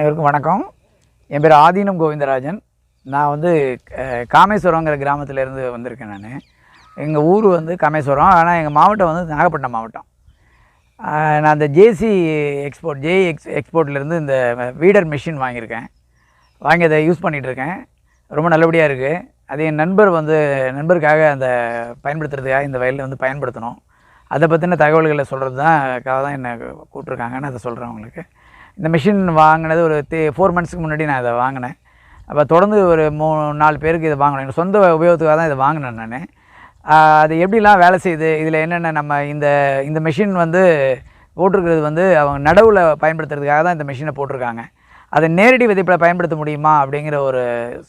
அனைவருக்கும் வணக்கம். என் பேர் ஆதீனம் கோவிந்தராஜன். நான் வந்து காமேஸ்வரங்கிற கிராமத்திலேருந்து வந்திருக்கேன் நான். எங்கள் ஊர் வந்து காமேஸ்வரம். ஆனால் எங்கள் மாவட்டம் வந்து நாகப்பட்டினம் மாவட்டம். நான் அந்த ஜேசி எக்ஸ்போர்ட் ஜே எக்ஸ் எக்ஸ்போர்ட்லேருந்து இந்த வீடர் மிஷின் வாங்கியிருக்கேன். வாங்கி அதை யூஸ் பண்ணிகிட்ருக்கேன் ரொம்ப நல்லபடியாக இருக்குது அது என் நண்பர் வந்து நண்பருக்காக அந்த பயன்படுத்துறதுக்காக இந்த வயலில் வந்து பயன்படுத்தணும். அதை பற்றின தகவல்களை சொல்கிறது தான் தான் என்னை கூப்பிட்ருக்காங்கன்னு அதை சொல்கிறேன் உங்களுக்கு. இந்த மிஷின் வாங்கினது ஒரு தே ஃபோர் மந்த்ஸ்க்கு முன்னாடி நான் இதை வாங்கினேன். அப்போ தொடர்ந்து ஒரு மூணு நாலு பேருக்கு இதை வாங்கினேன் எங்கள் சொந்த உபயோகத்துக்காக தான் இதை வாங்கினேன் நான். அது எப்படிலாம் வேலை செய்யுது? இதில் என்னென்ன நம்ம இந்த இந்த மிஷின் வந்து போட்டிருக்கிறது வந்து அவங்க நடவில் பயன்படுத்துறதுக்காக தான் இந்த மிஷினை போட்டிருக்காங்க. அதை நேரடி விதைப்பில் பயன்படுத்த முடியுமா அப்படிங்கிற ஒரு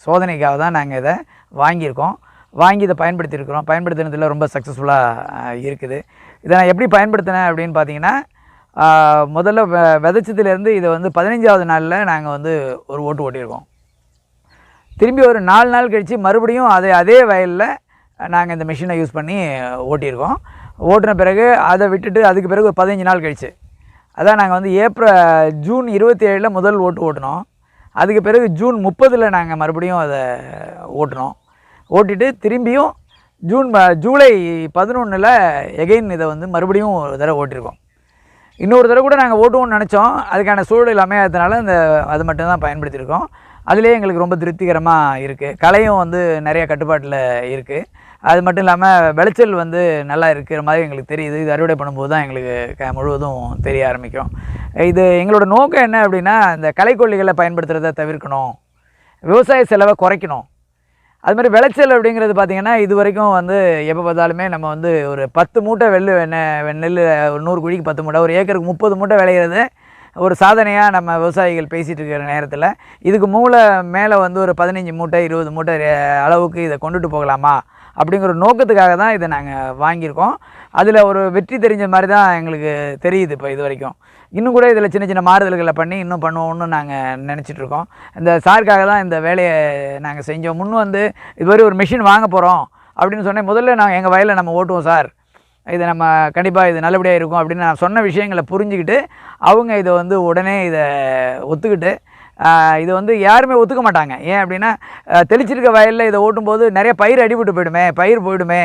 சோதனைக்காக தான் நாங்கள் இதை வாங்கியிருக்கோம். வாங்கி இதை பயன்படுத்தியிருக்கிறோம். பயன்படுத்தினதில் ரொம்ப சக்ஸஸ்ஃபுல்லாக இருக்குது. இதை நான் எப்படி பயன்படுத்தினேன் அப்படின்னு பார்த்தீங்கன்னா முதல்ல வெ விதைச்சதுலேருந்து இதை வந்து பதினஞ்சாவது நாளில் நாங்கள் வந்து ஒரு ஓட்டு ஓட்டியிருக்கோம். திரும்பி ஒரு நாலு நாள் கழித்து மறுபடியும் அதே அதே வயலில் நாங்கள் இந்த மிஷினை யூஸ் பண்ணி ஓட்டியிருக்கோம். ஓட்டின பிறகு அதை விட்டுட்டு அதுக்கு பிறகு ஒரு பதினஞ்சு நாள் கழிச்சு. அதான் நாங்கள் வந்து ஏப்ரல் ஜூன் இருபத்தி ஏழில் முதல் ஓட்டு ஓட்டினோம். அதுக்கு பிறகு ஜூன் முப்பதில் நாங்கள் மறுபடியும் அதை ஓட்டினோம். ஓட்டிட்டு திரும்பியும் ஜூன் ஜூலை பதினொன்றில் எகைன் இதை வந்து மறுபடியும் ஒரு தடவை ஓட்டியிருக்கோம். இன்னொரு தடவை கூட நாங்கள் ஓட்டுவோம்னு நினச்சோம். அதுக்கான சூழல் அமையாததுனால அந்த அது மட்டும்தான் பயன்படுத்தியிருக்கோம். அதுலேயே எங்களுக்கு ரொம்ப திருப்திகரமாக இருக்குது கலையும் வந்து நிறைய கட்டுப்பாட்டில் இருக்குது அது மட்டும் இல்லாமல் விளைச்சல் வந்து நல்லா இருக்கிற மாதிரி எங்களுக்கு தெரியுது. இது அறுவடை பண்ணும்போது தான் எங்களுக்கு க முழுவதும் தெரிய ஆரம்பிக்கும். இது எங்களோட நோக்கம் என்ன அப்படின்னா இந்த கலைக்கொல்லிகளை பயன்படுத்துகிறத தவிர்க்கணும். விவசாய செலவை குறைக்கணும். அது மாதிரி விளைச்சல் அப்படிங்கிறது பார்த்திங்கன்னா இது வரைக்கும் வந்து எப்போ பார்த்தாலுமே நம்ம வந்து ஒரு பத்து மூட்டை வெள்ளு வெண்ணெய் நெல் ஒரு நூறு குழிக்கு பத்து மூட்டை ஒரு ஏக்கருக்கு முப்பது மூட்டை விளையிறது ஒரு சாதனையாக நம்ம விவசாயிகள் பேசிகிட்டு இருக்கிற நேரத்தில். இதுக்கு மூளை மேலே வந்து ஒரு பதினஞ்சு மூட்டை இருபது மூட்டை அளவுக்கு இதை கொண்டுட்டு போகலாமா அப்படிங்கிற ஒரு நோக்கத்துக்காக தான் இதை நாங்கள் வாங்கியிருக்கோம். அதில் ஒரு வெற்றி தெரிஞ்ச மாதிரி தான் எங்களுக்கு தெரியுது இப்போ இது வரைக்கும். இன்னும் கூட இதில் சின்ன சின்ன மாறுதல்களை பண்ணி இன்னும் பண்ணுவோம்னு நாங்கள் நினச்சிட்டு இருக்கோம். இந்த சாருக்காக தான் இந்த வேலையை நாங்கள் செஞ்சோம். முன் வந்து இதுவரை ஒரு மிஷின் வாங்க போகிறோம் அப்படின்னு சொன்னேன். முதல்ல நாங்கள் எங்கள் வயலில் நம்ம ஓட்டுவோம் சார். இது நம்ம கண்டிப்பாக இது நல்லபடியாக இருக்கும் அப்படின்னு நான் சொன்ன விஷயங்களை புரிஞ்சுக்கிட்டு அவங்க இதை வந்து உடனே இதை ஒத்துக்கிட்டு இது வந்து யாருமே ஒத்துக்க மாட்டாங்க. ஏன் அப்படின்னா தெளிச்சிருக்க வயலில் இதை ஓட்டும்போது நிறைய பயிர் அடிபட்டு போயிடுமே பயிர் போயிடுமே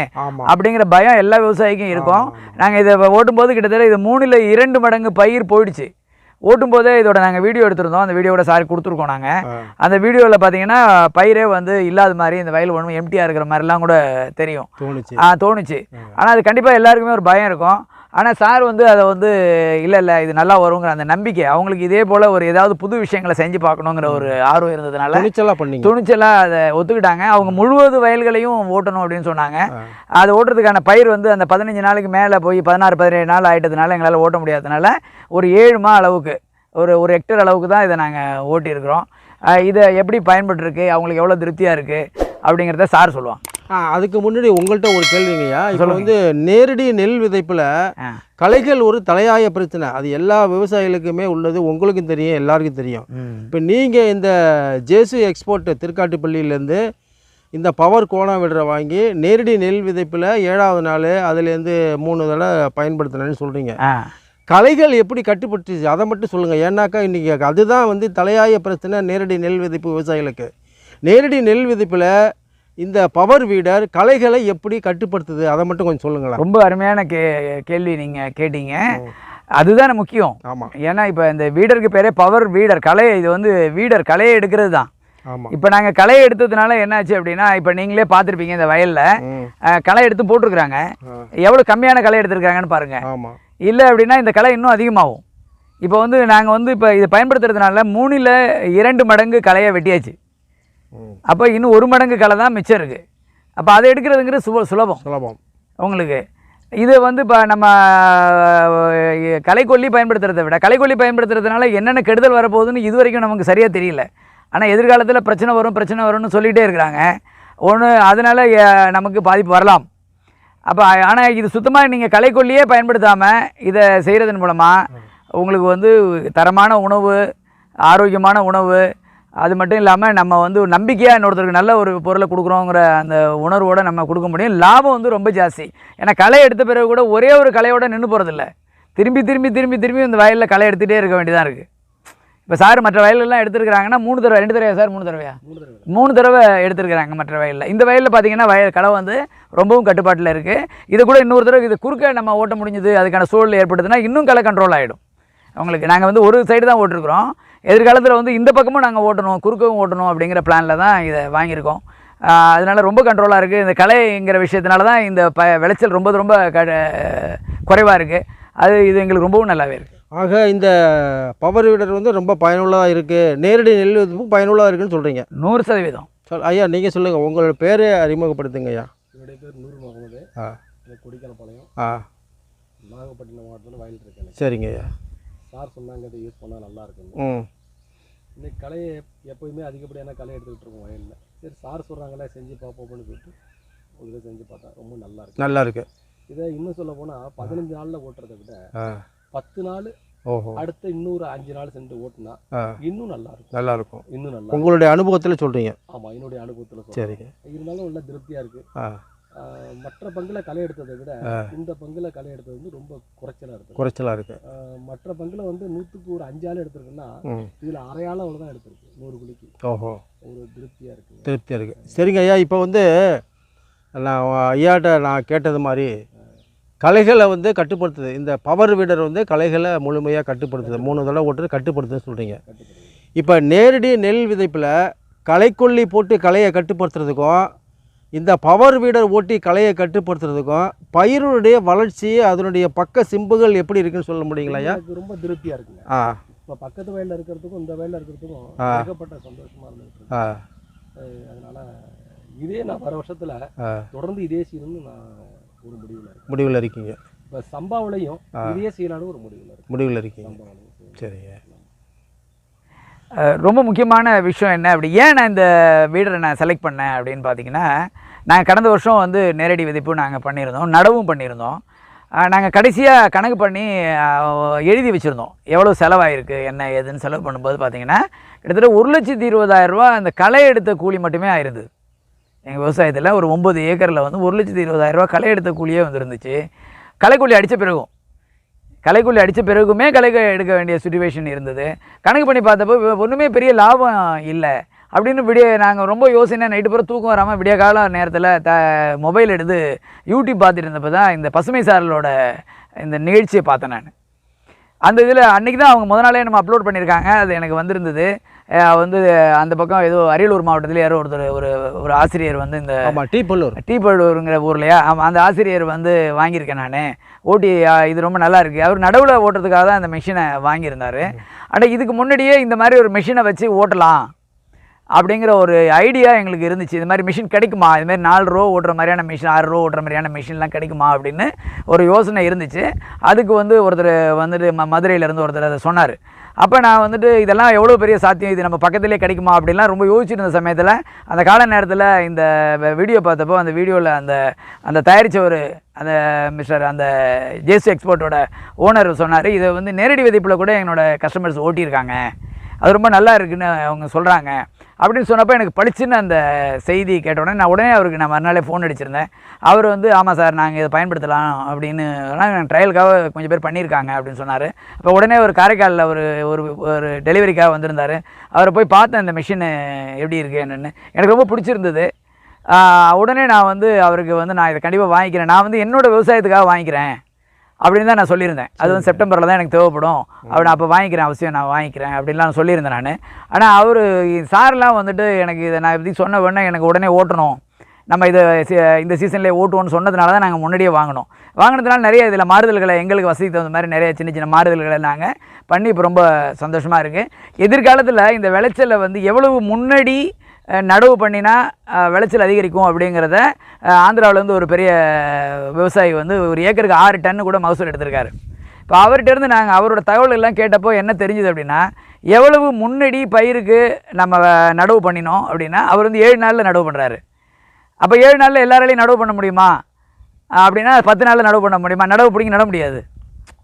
அப்படிங்கிற பயம் எல்லா விவசாயிக்கும் இருக்கும். நாங்கள் இதை ஓட்டும்போது கிட்டத்தட்ட இது மூணில் இரண்டு மடங்கு பயிர் போயிடுச்சு. ஓட்டும்போதே இதோட நாங்கள் வீடியோ எடுத்திருந்தோம். அந்த வீடியோட சாரி கொடுத்துருக்கோம் நாங்கள். அந்த வீடியோவில் பார்த்தீங்கன்னா பயிரே வந்து இல்லாத மாதிரி இந்த வயல் ஒன்றும் எம்டியாக இருக்கிற மாதிரிலாம் கூட தெரியும். தோணுச்சு. ஆ தோணுச்சு. ஆனால் அது கண்டிப்பாக எல்லாருக்குமே ஒரு பயம் இருக்கும். ஆனால் சார் வந்து அதை வந்து இல்லை இல்லை இது நல்லா வருங்கிற அந்த நம்பிக்கை அவங்களுக்கு இதே போல் ஒரு ஏதாவது புது விஷயங்களை செஞ்சு பார்க்கணுங்கிற ஒரு ஆர்வம் இருந்ததுனால துணிச்சலா பண்ணீங்க. துணிச்சலாக அதை ஒத்துக்கிட்டாங்க. அவங்க முழுவது வயல்களையும் ஓட்டணும் அப்படின்னு சொன்னாங்க. அது ஓட்டுறதுக்கான பயிர் வந்து அந்த பதினஞ்சு நாளுக்கு மேலே போய் பதினாறு பதினேழு நாள் ஆயிட்டதுனால எங்களால் ஓட்ட முடியாததுனால ஒரு ஏழு மா அளவுக்கு ஒரு ஒரு ஹெக்டேர் அளவுக்கு தான் இதை நாங்கள் ஓட்டியிருக்கிறோம். இதை எப்படி பயன்பட்டுருக்கு அவங்களுக்கு எவ்வளோ திருப்தியாக இருக்குது அப்படிங்கிறத சார் சொல்லுவாங்க. அதுக்கு முன்னாடி உங்கள்கிட்ட ஒரு கேள்விங்கய்யா இப்போ வந்து நேரடி நெல் விதைப்புல ஆ. களைகள் ஒரு தலையாய பிரச்சனை. அது எல்லா விவசாயிகளுக்குமே உள்ளது உங்களுக்கும் தெரியும் எல்லாருக்கும் தெரியும். இப்போ நீங்கள் இந்த ஜேசு எக்ஸ்போர்ட் திருக்காட்டுப்பள்ளியிலேருந்து இந்த பவர் கோணம் விடுற வாங்கி நேரடி நெல் விதைப்பில் ஏழாவது நாள் அதுலேருந்து மூணு தடவை பயன்படுத்தினேன்னு சொல்கிறீங்க ஆ. களைகள் எப்படி கட்டுப்பட்டுச்சு அதை மட்டும் சொல்லுங்கள் ஏன்னாக்கா இன்றைக்கி அதுதான் வந்து தலையாய பிரச்சனை நேரடி நெல் விதைப்பு விவசாயிகளுக்கு. நேரடி நெல் விதைப்பில் இந்த பவர் வீடர் களைகளை எப்படி கட்டுப்படுத்துது? அதை மட்டும் கொஞ்சம் சொல்லுங்களேன். ரொம்ப அருமையான கே கேள்வி நீங்கள் கேட்டீங்க. அதுதானே முக்கியம். ஆமாம் ஏன்னா இப்போ இந்த வீடருக்கு பேரே பவர் வீடர் கலை இது வந்து வீடர் கலையை எடுக்கிறது தான். இப்போ நாங்கள் கலையை எடுத்ததுனால என்னாச்சு அப்படின்னா இப்போ நீங்களே பார்த்துருப்பீங்க இந்த வயலில். களை எடுத்து போட்டிருக்கிறாங்க. எவ்வளோ கம்மியான களை எடுத்திருக்காங்கன்னு பாருங்கள் இல்லை அப்படின்னா இந்த களை இன்னும் அதிகமாகும். இப்போ வந்து நாங்கள் வந்து இப்போ இதை பயன்படுத்துறதுனால மூணில் இரண்டு மடங்கு களையை வெட்டியாச்சு. அப்போ இன்னும் ஒரு மடங்கு களை தான் மிச்சம் இருக்குது அப்போ அதை எடுக்கிறதுங்கிறது சுப சுலபம். சுலபம். உங்களுக்கு. இது வந்து இப்போ நம்ம அஹ், களைக்கொல்லி பயன்படுத்துறதை விட களைக்கொல்லி பயன்படுத்துறதுனால என்னென்ன கெடுதல் வரப்போகுதுன்னு இது வரைக்கும் நமக்கு சரியாக தெரியல. ஆனால் எதிர்காலத்தில் பிரச்சனை வரும் பிரச்சனை வரும்னு சொல்லிகிட்டே இருக்கிறாங்க. ஒன்று அதனால் நமக்கு பாதிப்பு வரலாம். அப்போ ஆனால் இது சுத்தமாக நீங்கள் களைக்கொல்லியே பயன்படுத்தாமல் இதை செய்கிறதன் மூலமாக உங்களுக்கு வந்து தரமான உணவு ஆரோக்கியமான உணவு அது மட்டும் இல்லாமல் நம்ம வந்து ஒரு நம்பிக்கையாக இன்னொருத்தருக்கு நல்ல ஒரு பொருளை கொடுக்குறோங்கிற அந்த உணர்வோடு நம்ம கொடுக்க முடியும். லாபம் வந்து ரொம்ப ஜாஸ்தி. ஏன்னா களை எடுத்த பிறகு கூட ஒரே ஒரு களையோட நின்று போகிறதில்ல திரும்பி திரும்பி திரும்பி திரும்பி இந்த வயலில் களை எடுத்துகிட்டே இருக்க வேண்டியதாக இருக்குது இப்போ சார் மற்ற வயலெல்லாம் எடுத்துருக்காங்கன்னா மூணு தடவை ரெண்டு தடவையா சார்? மூணு தடவையா? மூணு தடவை. எடுத்துருக்குறாங்க மற்ற வயலில். இந்த வயலில் பார்த்தீங்கன்னா வயல் களை வந்து ரொம்பவும் கட்டுப்பாட்டில் இருக்குது இது கூட இன்னொரு தடவை இது குறுக்க நம்ம ஓட்ட முடிஞ்சது அதுக்கான சூழல் ஏற்படுதுன்னா இன்னும் களை கண்ட்ரோல் ஆகிடும் அவங்களுக்கு நாங்கள் வந்து ஒரு சைடு தான் ஓட்டிருக்கிறோம். எதிர்காலத்தில் வந்து இந்த பக்கமும் நாங்கள் ஓட்டணும் குறுக்கவும் ஓட்டணும் அப்படிங்கிற பிளானில் தான் இதை வாங்கியிருக்கோம். அதனால ரொம்ப கண்ட்ரோலாக இருக்குது இந்த கலைங்கிற விஷயத்தினால தான் இந்த ப விளைச்சல் ரொம்ப ரொம்ப க குறைவாக இருக்குது அது இது எங்களுக்கு ரொம்பவும் நல்லாவே இருக்குது ஆக இந்த பவர் வீடர் வந்து ரொம்ப பயனுள்ளதாக இருக்குது நேரடி நெல் விதைப்புக்கு பயனுள்ளதாக இருக்குன்னு சொல்கிறீங்க நூறு சதவீதம். சொல் ஐயா நீங்கள் சொல்லுங்கள் உங்களோட பேரை அறிமுகப்படுத்துங்க ஐயா. என்னுடைய பேர் நூறு முகமது. ஆ. கொடிக்கலப்பாளையம். ஆ. நாகப்பட்டினம் மாவட்டத்தில் வயல் இருக்கு எனக்கு சரிங்க ஐயா. சார் சொன்னாங்க இதை யூஸ் பண்ணால் நல்லா ம். இன்னைக்கு களையை எப்போயுமே அதிகப்படியான களை எடுத்துக்கிட்டு இருக்கோம் வயலில். சரி சார் சொல்கிறாங்களே செஞ்சு பார்ப்போம்னு சொல்லிட்டு ஒரு இதை செஞ்சு பார்த்தா ரொம்ப நல்லா இருக்கு. நல்லா இருக்கு. இதை இன்னும் சொல்ல போனால் பதினஞ்சு நாளில் ஓட்டுறதை விட பத்து நாள் ஓஹோ. அடுத்த இன்னொரு அஞ்சு நாள் சென்று ஓட்டுனா இன்னும் நல்லா இருக்கும். நல்லா இருக்கும். இன்னும் நல்லா உங்களுடைய அனுபவத்தில் சொல்கிறீங்க ஆமாம் என்னுடைய அனுபவத்தில் சரிங்க. இருந்தாலும் உள்ள திருப்தியாக இருக்கு. மற்ற பங்குல களை எடுத்ததை விட. இந்த பங்குல களை எடுத்தது வந்து ரொம்ப குறைச்சலாக இருக்குது குறைச்சலாக இருக்கு. ஆஹ் மற்ற பங்குல வந்து நூற்றுக்கு ஒரு அஞ்சு ஆள் எடுத்திருக்குன்னா இதில் அரையாள அவ்வளோ தான் எடுத்திருக்கு நூறு குழிக்கு. ஓஹோ. ஒரு திருப்தியாக இருக்குங்க. திருப்தியாக இருக்குது சரிங்க ஐயா இப்போ வந்து நான் ஐயாட்ட நான் கேட்டது மாதிரி கலைகளை வந்து கட்டுப்படுத்துது. இந்த பவர் வீடர் வந்து கலைகளை முழுமையாக கட்டுப்படுத்துது. மூணு தடவை ஓட்டுறது கட்டுப்படுத்துதுன்னு சொல்கிறீங்க இப்போ நேரடி நெல் விதைப்பில் களைக்கொல்லி போட்டு களையை கட்டுப்படுத்துறதுக்கும் இந்த பவர் வீடர் ஓட்டி களையை கட்டுப்படுத்துறதுக்கும் பயிருடைய வளர்ச்சி அதனுடைய பக்க சிம்புகள் எப்படி இருக்குன்னு சொல்ல முடியுங்களா ரொம்ப திருப்தியாக இருக்குங்க. ஆ. இப்போ பக்கத்து வயலில் இருக்கிறதுக்கும் இந்த வயலில் இருக்கிறதுக்கும். ஏகப்பட்ட சந்தோஷமாக இருக்கு அதனால இதே நான் வர வருஷத்தில் தொடர்ந்து இதே செய்யணும்னு நான் ஒரு முடிவில் இருக்கேன். முடிவில் இருக்கீங்க. இப்போ சம்பாவிலையும் இதே செய்யலான்னு ஒரு முடிவில் இருக்கு முடிவில் இருக்கீங்க. சரிங்க. ரொம்ப முக்கியமான விஷயம் என்ன அப்படி ஏன் நான் இந்த வீடரை நான் செலக்ட் பண்ணேன் அப்படின்னு பார்த்தீங்கன்னா நாங்கள் கடந்த வருஷம் வந்து நேரடி விதைப்பு நாங்கள் பண்ணியிருந்தோம் நடவும் பண்ணியிருந்தோம். நாங்கள் கடைசியாக கணக்கு பண்ணி எழுதி வச்சுருந்தோம். எவ்வளோ செலவாயிருக்கு என்ன ஏதுன்னு செலவு பண்ணும்போது பார்த்தீங்கன்னா கிட்டத்தட்ட ஒரு லட்சத்தி இருபதாயிரம் ரூபா அந்த களை எடுத்த கூலி மட்டுமே ஆயிருந்தது. எங்கள் விவசாயத்தில் ஒரு ஒம்பது ஏக்கரில் வந்து ஒரு லட்சத்தி இருபதாயிரம் ரூபா களை எடுத்த கூலியே வந்துருந்துச்சு. களைக்கூலி அடித்த பிறகும் கலைக்குள்ளி அடித்த பிறகுமே களை எடுக்க வேண்டிய சுச்சுவேஷன் இருந்தது. கணக்கு பண்ணி பார்த்தப்போ ஒன்றுமே பெரிய லாபம் இல்லை. அப்படின்னு விடிய நாங்கள் ரொம்ப யோசனை நைட்டு பூரா தூக்கம் வராமல் விடிய கால நேரத்தில் த மொபைல் எடுத்து யூடியூப் பார்த்துட்டு இருந்தப்போ தான் இந்த பசுமை சாரலோட இந்த நிகழ்ச்சியை பார்த்தேன் நான். அந்த இதில் அன்றைக்கி தான் அவங்க முத நாளே நம்ம அப்லோட் பண்ணியிருக்காங்க. அது எனக்கு வந்திருந்தது. வந்து அந்த பக்கம் ஏதோ அரியலூர் மாவட்டத்தில் யாரோ ஒருத்தர் ஒரு ஒரு ஆசிரியர் வந்து இந்த ஆமாம் டீப்பல்லூர் டீப்பழூருங்கிற ஊர்லையா? ஆமாம் அந்த ஆசிரியர் வந்து வாங்கியிருக்கேன் நான். ஓட்டி இது ரொம்ப நல்லா இருக்குது அவர் நடுவில் ஓட்டுறதுக்காக தான் அந்த மிஷினை வாங்கியிருந்தார். ஆனால் இதுக்கு முன்னாடியே இந்த மாதிரி ஒரு மிஷினை வச்சு ஓட்டலாம் அப்படிங்கிற ஒரு ஐடியா எங்களுக்கு இருந்துச்சு. இது மாதிரி மிஷின் கிடைக்குமா? இது மாதிரி நாலு ரூபா ஓட்டுற மாதிரியான மிஷின் ஆறு ரூபா ஓட்டுற மாதிரியான மிஷின்லாம் கிடைக்குமா அப்படின்னு ஒரு யோசனை இருந்துச்சு. அதுக்கு வந்து ஒருத்தர் வந்துட்டு ம மதுரையிலேருந்து ஒருத்தர் அதை சொன்னார். அப்போ நான் வந்துட்டு இதெல்லாம் எவ்வளோ பெரிய சாத்தியம்? இது நம்ம பக்கத்துலேயே கிடைக்குமா? அப்படின்லாம் ரொம்ப யோசிச்சுட்டு இருந்த சமயத்தில் அந்த கால நேரத்தில் இந்த வீடியோ பார்த்தப்போ அந்த வீடியோவில் அந்த அந்த தயாரித்தவர் அந்த மிஸ்டர் அந்த ஜேசி எக்ஸ்போர்ட்டோட ஓனர் சொன்னார் இதை வந்து நேரடி விதைப்பில் கூட எங்களோட கஸ்டமர்ஸ் ஓட்டியிருக்காங்க. அது ரொம்ப நல்லா இருக்குன்னு அவங்க சொல்கிறாங்க அப்படின்னு சொன்னப்போ எனக்கு பளிச்சுன்னு அந்த செய்தி கேட்ட உடனே நான் உடனே அவருக்கு நான் மறுநாளே ஃபோன் அடிச்சிருந்தேன். அவர் வந்து ஆமாம் சார் நாங்கள் இதை பயன்படுத்தலாம் அப்படின்னு ஆனால் ட்ரையலுக்காக கொஞ்சம் பேர் பண்ணியிருக்காங்க அப்படின்னு சொன்னார். அப்போ உடனே ஒரு காரைக்காலில் ஒரு ஒரு ஒரு டெலிவரிக்காக வந்திருந்தார். அவரை போய் பார்த்தேன் இந்த மிஷின் எப்படி இருக்குது என்னென்னு? எனக்கு ரொம்ப பிடிச்சிருந்தது. உடனே நான் வந்து அவருக்கு வந்து நான் இதை கண்டிப்பாக வாங்கிக்கிறேன். நான் வந்து என்னோட விவசாயத்துக்காக வாங்கிக்கிறேன். அப்படின்னு தான் நான் சொல்லியிருந்தேன். அது வந்து செப்டம்பரில் தான் எனக்கு தேவைப்படும். அப்படி அப்போ வாங்கிக்கிறேன் அவசியம் நான் வாங்கிக்கிறேன் அப்படின்லாம் சொல்லியிருந்தேன் நான். ஆனால் அவர் சார்லாம் வந்துட்டு எனக்கு இதை நான் இப்படி சொன்ன உடனே எனக்கு உடனே ஓட்டணும். நம்ம இதை சி- இந்த சீசன்லேயே ஓட்டுவோம்னு சொன்னதுனால தான் நாங்கள் முன்னாடியே வாங்கினோம். வாங்கினதுனால நிறைய இதில் மாறுதல்களை எங்களுக்கு வசதி தகுந்த மாதிரி நிறைய சின்ன சின்ன மாறுதல்களை நாங்கள் பண்ணி இப்போ ரொம்ப சந்தோஷமாக இருக்குது எதிர்காலத்தில் இந்த விளைச்சலை வந்து எவ்வளவு முன்னாடி நடவு பண்ணினா விளைச்சல் அதிகரிக்கும் அப்படிங்கிறத ஆந்திராவிலேருந்து ஒரு பெரிய விவசாயி வந்து ஒரு ஏக்கருக்கு ஆறு டன்னு கூட மகசூல் எடுத்திருக்காரு. இப்போ அவர்கிட்டருந்து நாங்கள் அவரோட தகவல் எல்லாம் கேட்டப்போ என்ன தெரிஞ்சுது அப்படின்னா எவ்வளவு முன்னடி பயிருக்கு நம்ம நடவு பண்ணினோம் அப்படின்னா அவர் வந்து ஏழு நாளில் நடவு பண்ணுறாரு அப்போ ஏழு நாளில் எல்லாராலையும் நடவு பண்ண முடியுமா? அப்படின்னா பத்து நாளில் நடவு பண்ண முடியுமா? நடவு பிடிங்க நட முடியாது.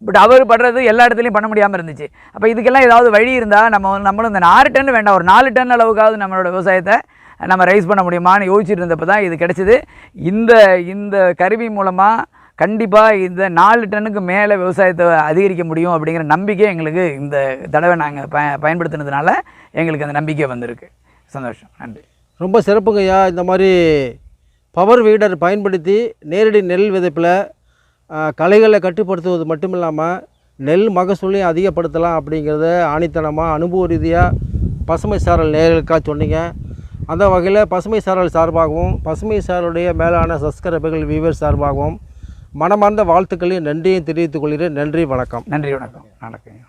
பட் அவர் படுறது எல்லா இடத்துலையும் பண்ண முடியாமல் இருந்துச்சு. அப்போ இதுக்கெல்லாம் ஏதாவது வழி இருந்தால் நம்ம நம்மளும் இந்த ஆறு டன் வேண்டாம் ஒரு நாலு டன் அளவுக்காவது நம்மளோட விவசாயத்தை நம்ம ரைஸ் பண்ண முடியுமான்னு யோசிச்சுட்டு இருந்தப்போ தான் இது கிடச்சிது. இந்த இந்த கருவி மூலமாக கண்டிப்பாக இந்த நாலு டன்னுக்கு மேலே விவசாயத்தை அதிகரிக்க முடியும் அப்படிங்கிற நம்பிக்கை எங்களுக்கு இந்த தடவை நாங்கள் ப பயன்படுத்தினதுனால எங்களுக்கு அந்த நம்பிக்கை வந்திருக்கு. சந்தோஷம். நன்றி. ரொம்ப சிறப்புங்கய்யா. இந்த மாதிரி பவர் வீடர் பயன்படுத்தி நேரடி நெல் விதைப்பில் கலைகளை கட்டுப்படுத்துவது மட்டும் இல்லாமல் நெல் மகசூலையும் அதிகப்படுத்தலாம் அப்படிங்கிறத ஆணித்தனமாக அனுபவ ரீதியாக பசுமை சாரல் நேர்களுக்காக சொன்னீங்க. அந்த வகையில் பசுமை சாரல் சார்பாகவும் பசுமை சாரலுடைய மேலான சப்ஸ்கிரைபர்கள் வீவர் சார்பாகவும் மனமார்ந்த வாழ்த்துக்களையும் நன்றியும் தெரிவித்துக் கொள்கிறேன். நன்றி வணக்கம். நன்றி வணக்கம். வணக்கம்.